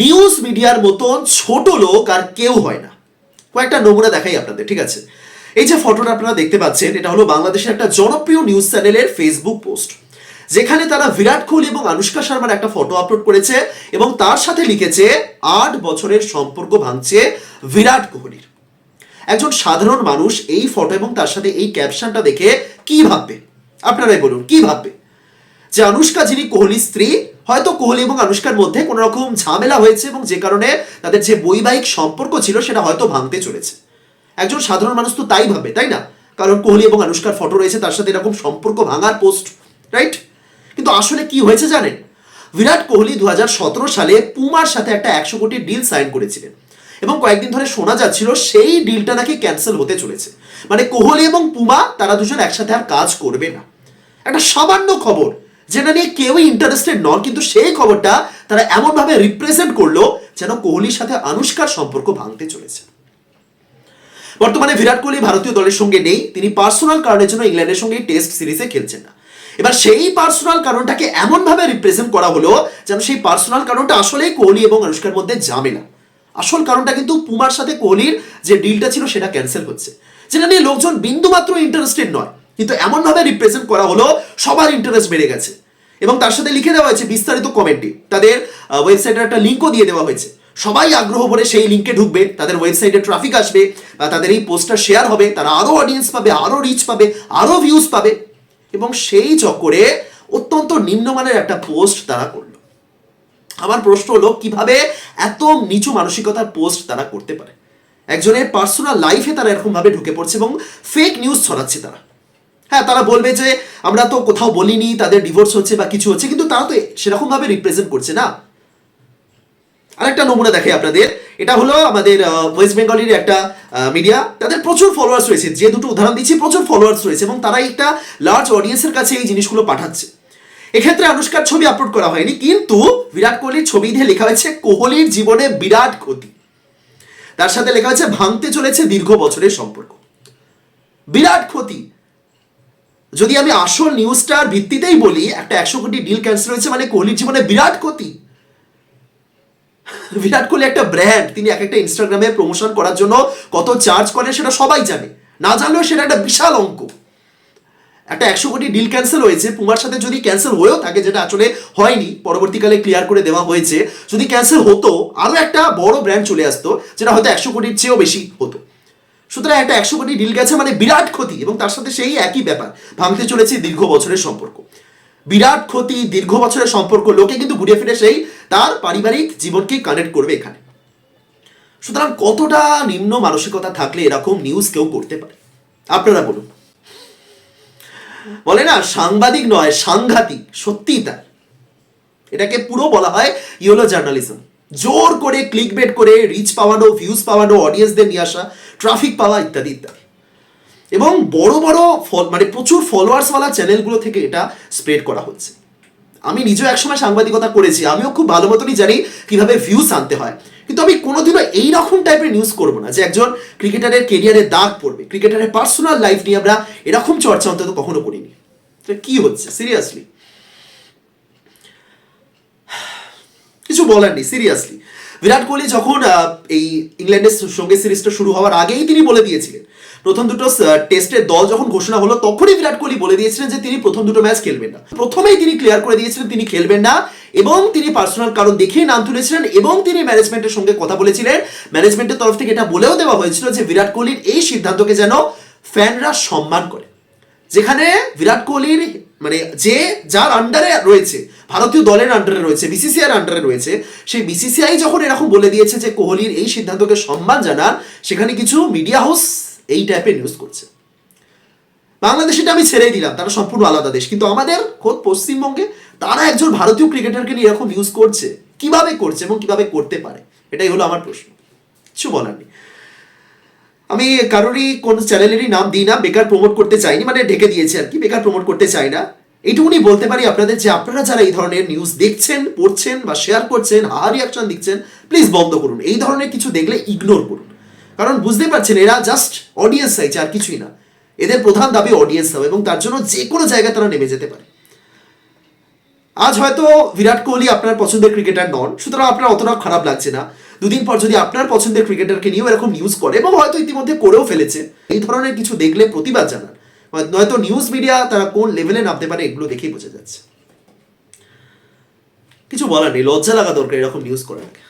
News মিডিয়ার মতন ছোট লোক আর কেউ হয় না। কয়েকটা নমুনা দেখাই আপনাদের, ঠিক আছে? এই যে ফটোটা আপনারা দেখতে পাচ্ছেন, এটা হলো বাংলাদেশের একটা জনপ্রিয় নিউজ চ্যানেলের ফেসবুক পোস্ট যেখানে তারা বিরাট কোহলি এবং আনুষ্কা শর্মার একটা ফটো আপলোড করেছে এবং তার সাথে লিখেছে, আট বছরের সম্পর্ক ভাঙছে বিরাট কোহলির। একজন সাধারণ মানুষ এই ফটো এবং তার সাথে এই ক্যাপশনটা দেখে কি ভাববে? আপনারাই বলুন, কি ভাববে? যে আনুষ্কা যিনি কোহলির স্ত্রী হয়তো কোহলি এবং আনুষ্কার মধ্যে কোনো রকম ঝামেলা হয়েছে এবং যে কারণে তাদের যে বৈবাহিক সম্পর্ক ছিল সেটা হয়তো ভাঙতে চলেছে। একজন সাধারণ মানুষ তো তাই ভাবে, তাই না? কারণ কোহলি এবং আনুষ্কার ফটো রয়েছে, তার সাথে এরকম সম্পর্ক ভাঙার পোস্ট রাইট কিন্তু আসলে কি হয়েছে জানেন? বিরাট কোহলি দু হাজার সতেরো সালে পুমার সাথে একটা একশো কোটি ডিল সাইন করেছিলেন এবং কয়েকদিন ধরে শোনা যাচ্ছিল সেই ডিলটা নাকি ক্যান্সেল হতে চলেছে। মানে কোহলি এবং পুমা, তারা দুজন একসাথে আর কাজ করবে না। একটা সামান্য খবর যেটা নিয়ে কেউই ইন্টারেস্টেড নন, কিন্তু সেই খবরটা তারা এমনভাবে রিপ্রেজেন্ট করল যেন কোহলির সাথে আনুষ্কার সম্পর্ক ভাঙতে চলেছে। বর্তমানে বিরাট কোহলি ভারতীয় দলের সঙ্গে নেই, তিনি পার্সোনাল কারণের জন্য ইংল্যান্ডের সঙ্গে টেস্ট সিরিজে খেলছেন না। এবার সেই পার্সোনাল কারণটাকে এমনভাবে রিপ্রেজেন্ট করা হলো যেন সেই পার্সোনাল কারণটা আসলেই কোহলি এবং আনুষ্কার মধ্যে ঝামেলা। আসল কারণটা কিন্তু পুমার সাথে কোহলির যে ডিলটা ছিল সেটা ক্যান্সেল হচ্ছে। যেটা নিয়ে লোকজন বিন্দুমাত্র ইন্টারেস্টেড নয়। কিন্তু এমনভাবে রিপ্রেজেন্ট করা হলো, সবার ইন্টারেস্ট বেড়ে গেছে। এবং তার সাথে লিখে দেওয়া হয়েছে বিস্তারিত কমেন্টে তাদের ওয়েবসাইটের একটা লিঙ্কও দিয়ে দেওয়া হয়েছে। সবাই আগ্রহ ভরে সেই লিঙ্কে ঢুকবে, তাদের ওয়েবসাইটে ট্রাফিক আসবে, বা তাদের এই পোস্টটা শেয়ার হবে, তারা আরও অডিয়েন্স পাবে আরও রিচ পাবে আরও ভিউজ পাবে। এবং সেই চক্করে অত্যন্ত নিম্নমানের একটা পোস্ট তারা করল। আমার প্রশ্ন হলো, কীভাবে এত নিচু মানসিকতার পোস্ট তারা করতে পারে? একজনের পার্সোনাল লাইফে তারা এরকমভাবে ঢুকে পড়ছে এবং ফেক নিউজ ছড়াচ্ছে তারা। হ্যাঁ তারা বলবে যে আমরা তো কোথাও বলিনি, তাদের ডিভোর্স হচ্ছে বা কিছু হচ্ছে, কিন্তু তারা তো সেরকমভাবে রিপ্রেজেন্ট করছে না। আরেকটা নমুনা দেখে আপনাদের। এটা হলো আমাদের ওয়েস্ট বেঙ্গলের একটা মিডিয়া তাদের প্রচুর ফলোয়ার্স রয়েছে। যে দুটো উদাহরণ দিচ্ছি, প্রচুর ফলোয়ার্স রয়েছে এবং তারা একটা লার্জ অডিয়েন্সের কাছে এই জিনিসগুলো পাঠাচ্ছে। এক্ষেত্রে আনুষ্কার ছবি আপলোড করা হয়নি, কিন্তু বিরাট কোহলির ছবি দিয়ে লেখা হয়েছে, কোহলির জীবনে বিরাট ক্ষতি। তার সাথে লেখা হয়েছে, ভাঙতে চলেছে দীর্ঘ বছরের সম্পর্ক। বিরাট ক্ষতি। যদি আমি আসল নিউজটার ভিত্তিতেই বলি, একটা একশো কোটি ডিল ক্যান্সেল হয়েছে মানে কোহলির জীবনে বিরাট ক্ষতি। বিরাট কোহলি একটা ব্র্যান্ড তিনি এক একটা ইনস্টাগ্রামে প্রমোশন করার জন্য কত চার্জ করেন সেটা সবাই জানে। না জানলেও সেটা একটা বিশাল অঙ্ক। একটা একশো কোটি ডিল ক্যান্সেল হয়েছে, পুমার সাথে যদি ক্যান্সেল হয়েও থাকে, যেটা আসলে হয়নি, পরবর্তীকালে ক্লিয়ার করে দেওয়া হয়েছে, যদি ক্যান্সেল হতো আরও একটা বড় ব্র্যান্ড চলে আসতো, যেটা হয়তো একশো কোটির চেয়েও বেশি হতো। সুতরাং একটা একশো কোটি ডিল গেছে মানে বিরাট ক্ষতি এবং তার সাথে সেই একই ব্যাপার। ভাঙতে চলেছে দীর্ঘ বছরের সম্পর্ক। বিরাট ক্ষতি, দীর্ঘ বছরের সম্পর্ক, লোকে কিন্তু ঘুরে ফিরে সেই তার পারিবারিক জীবনকে কানেক্ট করবে এখানে। সুতরাং কতটা নিম্ন মানসিকতা থাকলে এরকম নিউজ কেউ করতে পারে? আপনারা বলুন। বলে না, সাংবাদিক নয়, সাংঘাতিক, সত্যিই তার এটাকে পুরো বলা হয় ইয়েলো জার্নালিজম জোর করে ক্লিক বেট করে রিচ পাওয়ানো ভিউজ পাওয়ানো অডিয়েন্সদের নিয়ে আসা ট্রাফিক পাওয়া ইত্যাদি ইত্যাদি। এবং বড় বড় ফল মানে প্রচুর ফলোয়ার্সওয়ালা চ্যানেলগুলো থেকে এটা স্প্রেড করা হচ্ছে। আমি নিজেও একসময় সাংবাদিকতা করেছি, আমিও খুব ভালো মতনই জানি কীভাবে ভিউজ আনতে হয়। কিন্তু আমি কোনোদিনও এই রকম টাইপের নিউজ করব না যে একজন ক্রিকেটারের কেরিয়ারে দাগ পড়বে। ক্রিকেটারের পার্সোনাল লাইফ নিয়ে আমরা এরকম চর্চা অন্তত কখনো করিনি। কি হচ্ছে? সিরিয়াসলি কিছু বলার নেই সিরিয়াসলি বিরাট কোহলি যখন এই ইংল্যান্ডের সঙ্গে সিরিজটা শুরু হওয়ার আগেই তিনি বলে দিয়েছিলেন। প্রথম দুটো টেস্টের দল যখন ঘোষণা হলো, তখনই বিরাট কোহলি বলে দিয়েছিলেন যে তিনি প্রথম দুটো ম্যাচ খেলবেন না। প্রথমেই তিনি ক্লিয়ার করে দিয়েছিলেন তিনি খেলবেন না এবং তিনি পার্সোনাল কারণ দেখেই নাম তুলেছিলেন এবং তিনি ম্যানেজমেন্টের সঙ্গে কথা বলেছিলেন। ম্যানেজমেন্টের তরফ থেকে এটা বলেও দেওয়া হয়েছিল যে বিরাট কোহলির এই সিদ্ধান্তকে যেন ফ্যানরা সম্মান করে। যেখানে বিরাট কোহলির মানে যে, যার আন্ডারে রয়েছে ভারতীয় দলের আন্ডারে রয়েছে বিসিসিআর আন্ডারে রয়েছে। সেই বিসিসিআই যখন এরকম বলে দিয়েছে যে কোহলির এই সিদ্ধান্তকে সম্মান জানান, সেখানে কিছু মিডিয়া হাউস এই টাইপের নিউজ করছে। বাংলাদেশ এটা আমি ছেড়েই দিলাম, তারা সম্পূর্ণ আলাদা দেশ। কিন্তু আমাদের খোদ পশ্চিমবঙ্গে তারা একজন ভারতীয় ক্রিকেটারকে নিয়ে এরকম নিউজ করছে, কীভাবে করছে এবং কীভাবে করতে পারে? এটাই হলো আমার প্রশ্ন। কিছু বলার নেই। আমি কারোরই কোন চ্যানেলেরই নাম দিই না, বেকার প্রমোট করতে চাইনি মানে ঢেকে দিয়েছে আর কি, বেকার প্রমোট করতে চাই না। এইটুকুনি বলতে পারি আপনাদের যে আপনারা যারা এই ধরনের নিউজ দেখছেন, পড়ছেন বা শেয়ার করছেন হা রিয়াকশন দিচ্ছেন প্লিজ বন্ধ করুন। এই ধরনের কিছু দেখলে ইগনোর করুন। কারণ বুঝতে পারছেন, এরা জাস্ট অডিয়েন্স চাইছে আর কিছুই না। এদের প্রধান দাবি অডিয়েন্স হবে এবং তার জন্য যে কোনো জায়গায় তারা নেমে যেতে পারে। আজ হয়তো বিরাট কোহলি আপনার পছন্দের ক্রিকেটার নন, সুতরাং আপনার অতটা খারাপ লাগছে না। দুদিন পর যদি আপনার পছন্দের ক্রিকেটারকে নিয়েও এরকম নিউজ করে এবং হয়তো ইতিমধ্যে করেও ফেলেছে, এই ধরনের কিছু দেখলে প্রতিবাদ জানান। নয়তো নিউজ মিডিয়া তারা কোন লেভেলে নামতে পারে এগুলো দেখেই বোঝা যাচ্ছে। কিছু বলার নেই, লজ্জা লাগা দরকার এরকম নিউজ করার। আগে